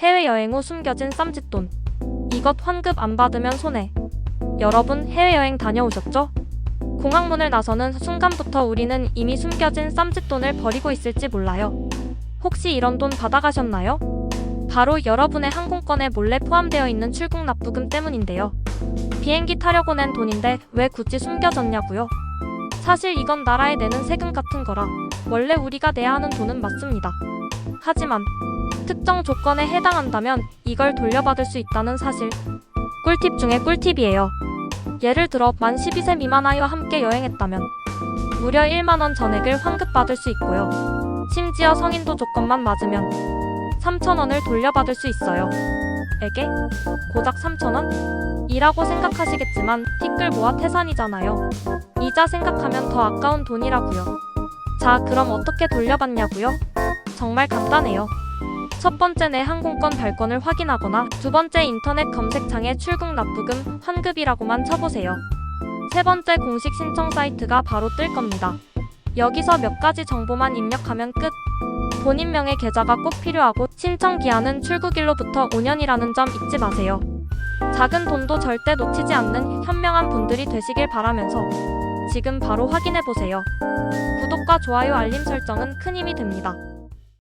해외여행 후 숨겨진 쌈짓돈. 이것 환급 안 받으면 손해. 여러분 해외여행 다녀오셨죠? 공항문을 나서는 순간부터 우리는 이미 숨겨진 쌈짓돈을 버리고 있을지 몰라요. 혹시 이런 돈 받아가셨나요? 바로 여러분의 항공권에 몰래 포함되어 있는 출국 납부금 때문인데요. 비행기 타려고 낸 돈인데 왜 굳이 숨겨졌냐고요? 사실 이건 나라에 내는 세금 같은 거라 원래 우리가 내야 하는 돈은 맞습니다. 하지만 특정 조건에 해당한다면 이걸 돌려받을 수 있다는 사실. 꿀팁 중에 꿀팁이에요. 예를 들어 만 12세 미만 아이와 함께 여행했다면 무려 1만원 전액을 환급받을 수 있고요. 심지어 성인도 조건만 맞으면 3,000원을 돌려받을 수 있어요. 에게? 고작 3,000원? 이라고 생각하시겠지만 티끌 모아 태산이잖아요. 이자 생각하면 더 아까운 돈이라고요. 자, 그럼 어떻게 돌려받냐고요? 정말 간단해요. 첫 번째 내 항공권 발권을 확인하거나 두 번째 인터넷 검색창에 출국 납부금 환급이라고만 쳐보세요. 세 번째 공식 신청 사이트가 바로 뜰 겁니다. 여기서 몇 가지 정보만 입력하면 끝. 본인명의 계좌가 꼭 필요하고 신청 기한은 출국일로부터 5년이라는 점 잊지 마세요. 작은 돈도 절대 놓치지 않는 현명한 분들이 되시길 바라면서 지금 바로 확인해 보세요. 구독과 좋아요 알림 설정은 큰 힘이 됩니다.